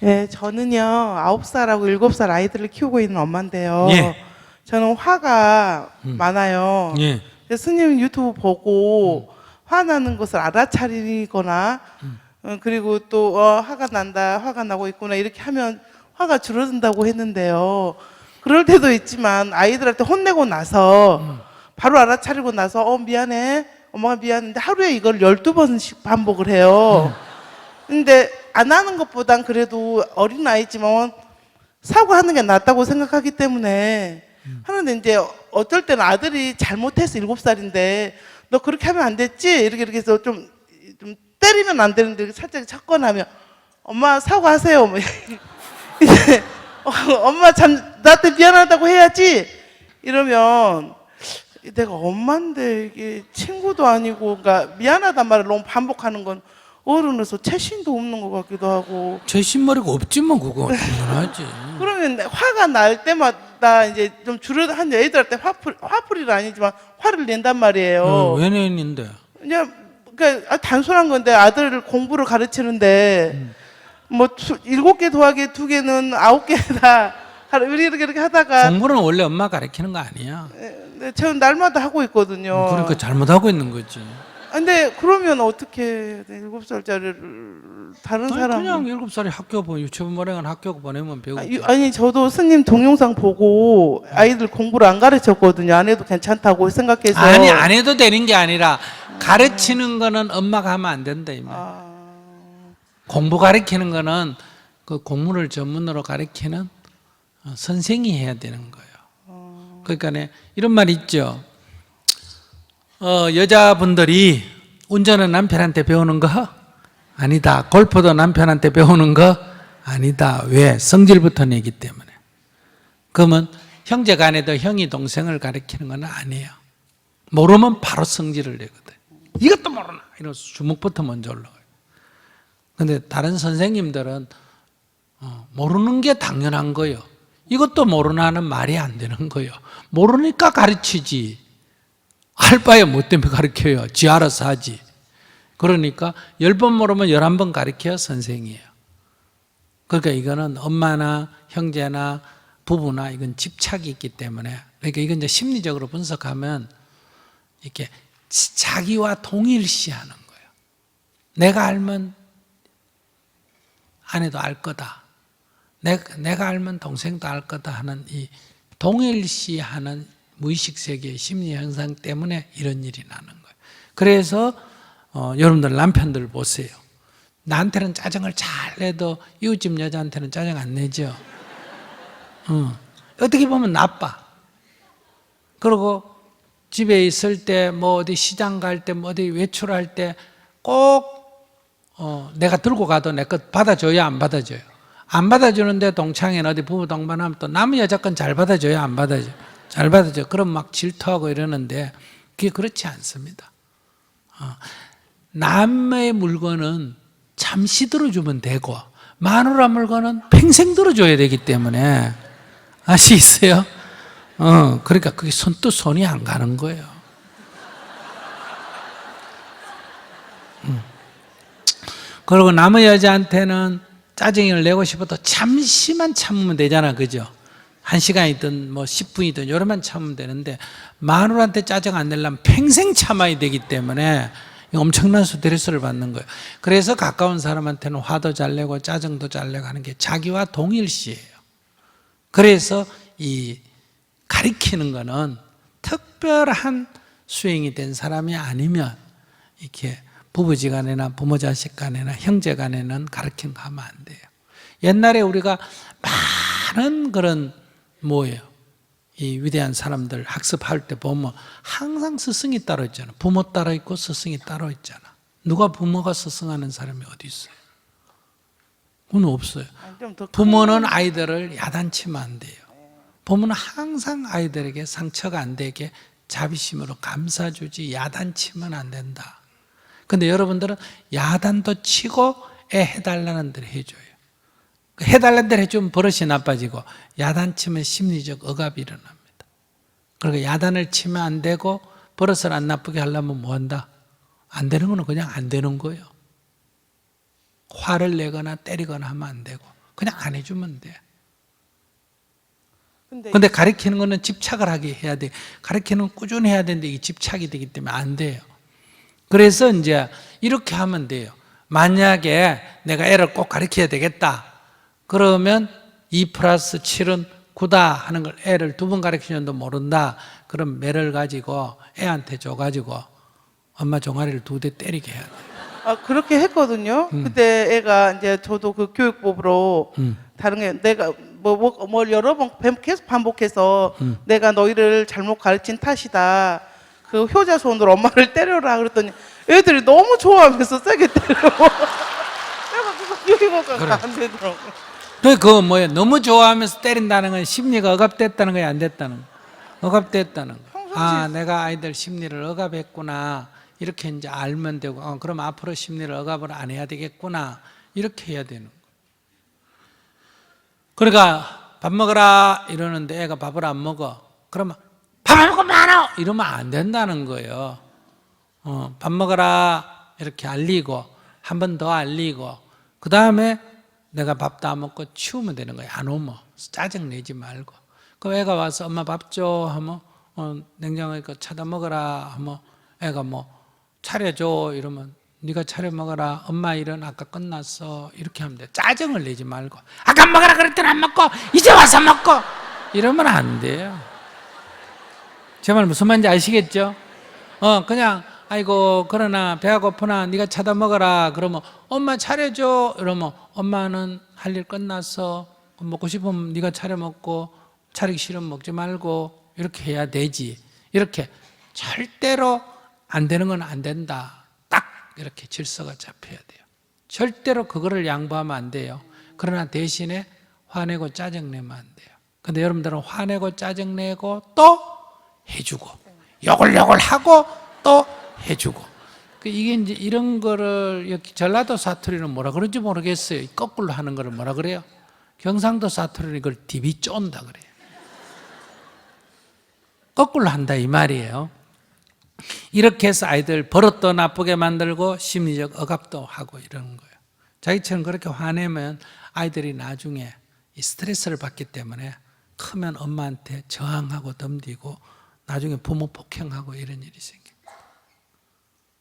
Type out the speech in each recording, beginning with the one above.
네, 저는요, 아홉 살하고 일곱 살 아이들을 키우고 있는 엄마인데요. 예. 저는 화가 많아요. 예. 그래서 스님 유튜브 보고 화나는 것을 알아차리거나, 어, 그리고 또, 어, 화가 난다, 화가 나고 있구나, 이렇게 하면 화가 줄어든다고 했는데요. 그럴 때도 있지만 아이들한테 혼내고 나서 바로 알아차리고 나서, 어, 미안해. 엄마가 미안한데 하루에 이걸 12번씩 반복을 해요. 근데 안 하는 것보단 그래도 어린 아이지만 사과하는 게 낫다고 생각하기 때문에. 하는데 이제 어떨 때는 아들이 잘못해서 일곱 살인데 너 그렇게 하면 안 됐지? 이렇게 이렇게 해서 좀, 좀 때리면 안 되는데 살짝 찾거나 하면 엄마 사과하세요. 뭐 이제 어, 엄마 참 나한테 미안하다고 해야지. 이러면 내가 엄마인데 이게 친구도 아니고 그러니까 미안하단 말을 너무 반복하는 건 어른으로서 채신도 없는 것 같기도 하고 제 신머리가 없지만 그거 당연하지. 그러면 화가 날 때마다 이제 좀 줄여 한 애들한테 화풀 화풀이는 아니지만 화를 낸단 말이에요. 어, 왜 내는데? 그냥 그러니까 아, 단순한 건데 아들을 공부를 가르치는데 뭐 두- 일곱 개 더하기 두 개는 아홉 개다 이렇게 이렇게 하다가 공부는 원래 엄마 가르치는 거 아니야. 네, 저는 날마다 하고 있거든요. 그러니까 잘못하고 있는 거지. 아, 근데 그러면 어떻게 해야 돼? 일곱 살짜리를 다른 아니, 사람 그냥 일곱 살에 학교 보 유치원 모래간 학교 보내면. 아, 유- 아니 저도 스님 동영상 보고 아이들 공부를 안 가르쳤거든요. 안 해도 괜찮다고 생각해서 아니 안 해도 되는 게 아니라 가르치는 거는 엄마가 하면 안 된다 이 말. 아, 공부 가르치는 거는 그 공부를 전문으로 가르치는 어, 선생이 해야 되는 거예요. 그러니까 네, 이런 말 있죠. 어, 여자분들이 운전은 남편한테 배우는 거 아니다. 골프도 남편한테 배우는 거 아니다. 왜? 성질부터 내기 때문에. 그러면 형제 간에도 형이 동생을 가르치는 건 아니에요. 모르면 바로 성질을 내거든. 이것도 모르나? 이러면서 주먹부터 먼저 올라가요. 근데 다른 선생님들은 어, 모르는 게 당연한 거예요. 이것도 모르나는 말이 안 되는 거예요. 모르니까 가르치지. 알 바에 뭐 때문에 가르쳐요. 지 알아서 하지. 그러니까 열 번 모르면 열한 번 가르쳐야 선생이에요. 그러니까 이거는 엄마나 형제나 부부나 이건 집착이 있기 때문에 그러니까 이건 이제 심리적으로 분석하면 이렇게 지- 자기와 동일시하는 거예요. 내가 알면 아내도 알 거다. 내가, 내가 알면 동생도 알 거다 하는 이 동일시하는 무의식 세계의 심리 현상 때문에 이런 일이 나는 거예요. 그래서 어, 여러분들 남편들 보세요. 나한테는 짜증을 잘 내도 이웃집 여자한테는 짜증 안 내죠. 어. 어떻게 보면 나빠. 그리고 집에 있을 때 뭐 어디 시장 갈 때 뭐 어디 외출할 때 꼭 어, 내가 들고 가도 내 것 받아줘야 안 받아줘요. 안 받아주는데 동창회 어디 부부 동반하면 또 남의 여자 건 잘 받아줘요, 안 받아줘? 잘 받아줘. 그럼 막 질투하고 이러는데 그게 그렇지 않습니다. 어, 남의 물건은 잠시 들어주면 되고 마누라 물건은 평생 들어줘야 되기 때문에 아시겠어요? 어, 그러니까 그게 손또 손이 안 가는 거예요. 그리고 남의 여자한테는 짜증을 내고 싶어도 잠시만 참으면 되잖아. 그죠? 한 시간이든 뭐 10분이든 요런만 참으면 되는데 마누라한테 짜증 안 내려면 평생 참아야 되기 때문에 엄청난 스트레스를 받는 거예요. 그래서 가까운 사람한테는 화도 잘 내고 짜증도 잘 내고 하는 게 자기와 동일시예요. 그래서 이 가리키는 거는 특별한 수행이 된 사람이 아니면 이렇게 부부지간에나 부모 자식간에나 형제간에는 가르치는 거 하면 안 돼요. 옛날에 우리가 많은 그런 뭐예요? 이 위대한 사람들 학습할 때 보면 항상 스승이 따로 있잖아. 부모 따로 있고 스승이 따로 있잖아. 누가 부모가 스승하는 사람이 어디 있어요? 그건 없어요. 좀더 부모는 아이들을 야단치면 안 돼요. 부모는 항상 아이들에게 상처가 안 되게 자비심으로 감싸주지 야단치면 안 된다. 근데 여러분들은 야단도 치고 애 해달라는 대로 해줘요. 그 해달라는 대로 해주면 버릇이 나빠지고 야단 치면 심리적 억압이 일어납니다. 그러니까 야단을 치면 안 되고 버릇을 안 나쁘게 하려면 뭐 한다? 안 되는 거는 그냥 안 되는 거예요. 화를 내거나 때리거나 하면 안 되고 그냥 안 해주면 돼. 근데, 근데 가르치는 거는 집착을 하게 해야 돼. 가르치는 건 꾸준히 해야 되는데 이게 집착이 되기 때문에 안 돼요. 그래서 이제 이렇게 하면 돼요. 만약에 내가 애를 꼭 가르쳐야 되겠다. 그러면 2 플러스 7은 9다 하는 걸 애를 두 번 가르치는도 모른다. 그럼 매를 가지고 애한테 줘가지고 엄마 종아리를 두 대 때리게 해야 돼. 아, 그렇게 했거든요. 음. 그때 애가 이제 저도 그 교육법으로 다른 게 내가 뭐, 뭐, 뭘 여러 번 반- 계속 반복해서 음. 내가 너희를 잘못 가르친 탓이다. 그 효자 손으로 엄마를 때려라 그랬더니 애들이 너무 좋아하면서 세게 때려. 내가 그거 교육법가 그래. 안 되더라고. 그, 그 뭐야 너무 좋아하면서 때린다는 건 심리가 억압됐다는 거야 안 됐다는 거 억압됐다는 거. 아 내가 아이들 심리를 억압했구나 이렇게 이제 알면 되고 어, 그럼 앞으로 심리를 억압을 안 해야 되겠구나 이렇게 해야 되는 거. 그러니까 밥 먹어라 이러는데 애가 밥을 안 먹어. 그러면 밥안 먹고 말아 이러면 안 된다는 거예요. 어, 밥 먹어라 이렇게 알리고 한 번 더 알리고 그 다음에 내가 밥도 안 먹고 치우면 되는 거야. 안 오면. 짜증 내지 말고. 그 애가 와서 엄마 밥 줘 하면 어, 냉장고에 거 차다 먹어라 하면 애가 뭐 차려줘 이러면 네가 차려 먹어라. 엄마 일은 아까 끝났어. 이렇게 하면 돼. 짜증을 내지 말고. 아까 먹어라 그랬더니 안 먹고 이제 와서 먹고. 이러면 안 돼요. 제 말 무슨 말인지 아시겠죠? 어 그냥 아이고 그러나 배가 고프나 네가 차다 먹어라. 그러면 엄마 차려줘. 이러면 엄마는 할 일 끝났어 먹고 싶으면 네가 차려 먹고 차리기 싫으면 먹지 말고 이렇게 해야 되지. 이렇게 절대로 안 되는 건 안 된다. 딱 이렇게 질서가 잡혀야 돼요. 절대로 그거를 양보하면 안 돼요. 그러나 대신에 화내고 짜증내면 안 돼요. 근데 여러분들은 화내고 짜증내고 또 해주고 요글요글 하고 또 해주고. 그 이게 이제 이런 거를 전라도 사투리는 뭐라 그런지 모르겠어요. 거꾸로 하는 거를 뭐라 그래요? 경상도 사투리는 이걸 디비 쫀다 그래요. 거꾸로 한다 이 말이에요. 이렇게 해서 아이들 버릇도 나쁘게 만들고 심리적 억압도 하고 이러는 거예요. 자기처럼 그렇게 화내면 아이들이 나중에 이 스트레스를 받기 때문에 크면 엄마한테 저항하고 덤비고 나중에 부모 폭행하고 이런 일이 생겨요.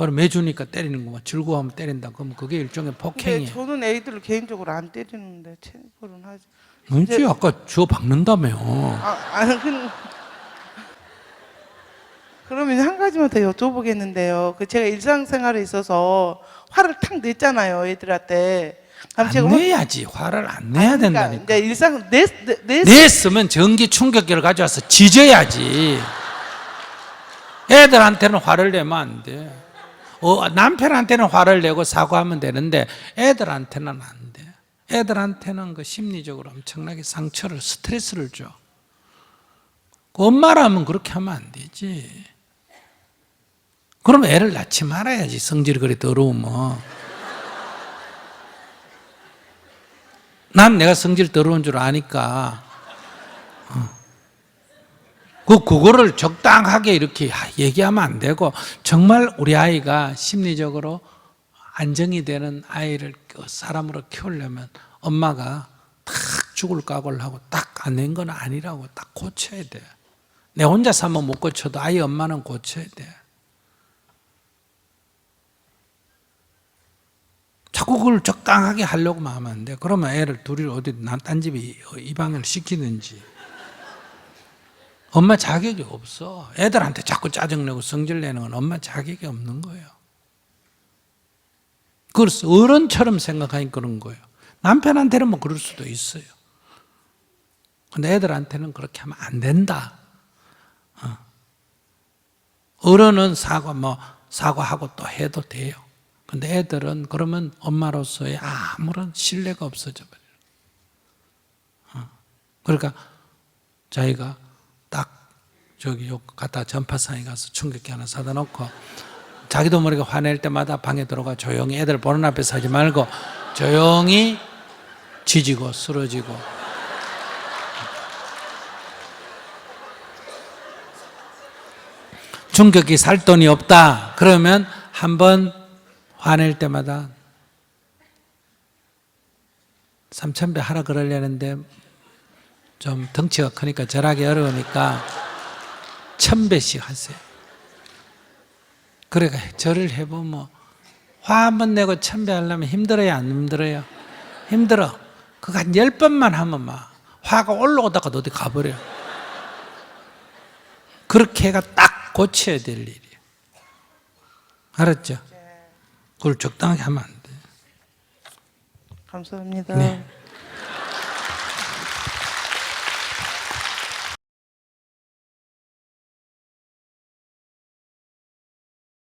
바로 매주니까 때리는 거만 즐거워하면 때린다. 그러면 그게 일종의 근데 폭행이에요. 저는 애들을 개인적으로 안 때리는데 체벌은 하지. 뭔지 아까 주워 박는다며. 아, 아니 그 그러면 한 가지만 더 여쭤보겠는데요. 그 제가 일상생활에 있어서 화를 탁 냈잖아요, 애들한테. 그럼 안 제가 화- 내야지. 화를 안 내야 그러니까 된다니까. 이제 일상 내, 내, 내 냈으면 전기 충격기를 가져와서 지져야지. 애들한테는 화를 내면 안 돼. 어, 남편한테는 화를 내고 사과하면 되는데 애들한테는 안 돼. 애들한테는 그 심리적으로 엄청나게 상처를 스트레스를 줘. 그 엄마라면 그렇게 하면 안 되지. 그럼 애를 낳지 말아야지 성질이 그래 더러우면. 난 내가 성질 더러운 줄 아니까. 어. 그, 그거를 적당하게 이렇게 얘기하면 안 되고, 정말 우리 아이가 심리적으로 안정이 되는 아이를 그 사람으로 키우려면 엄마가 딱 죽을 각오를 하고 딱안낸건 아니라고 딱 고쳐야 돼. 내 혼자 사면 못 고쳐도 아이 엄마는 고쳐야 돼. 자꾸 그걸 적당하게 하려고 하면 안 돼. 그러면 애를 둘이 어디 난- 딴 집에 입양을 시키든지. 엄마 자격이 없어. 애들한테 자꾸 짜증내고 성질내는 건 엄마 자격이 없는 거예요. 그래서 어른처럼 생각하니 그런 거예요. 남편한테는 뭐 그럴 수도 있어요. 근데 애들한테는 그렇게 하면 안 된다. 어. 어른은 사과 뭐 사과하고 또 해도 돼요. 근데 애들은 그러면 엄마로서의 아무런 신뢰가 없어져 버려요. 어. 그러니까 자기가 딱 저기 요 갖다 전파상에 가서 충격기 하나 사다 놓고 자기도 모르게 화낼 때마다 방에 들어가 조용히 애들 보는 앞에서 하지 말고 조용히 지지고 쓰러지고 충격기 살 돈이 없다. 그러면 한 번 화낼 때마다 삼천배 하라 그러려는데 좀 덩치가 크니까 절하기 어려우니까 천배씩 하세요. 그래가 절을 해보면 화 한 번 내고 천배 하려면 힘들어요 안 힘들어요? 힘들어. 그거 한 열 번만 하면 막 화가 올라오다가 어디 가버려. 그렇게 해가 딱 고쳐야 될 일이에요. 알았죠? 그걸 적당하게 하면 안 돼. 감사합니다. 네.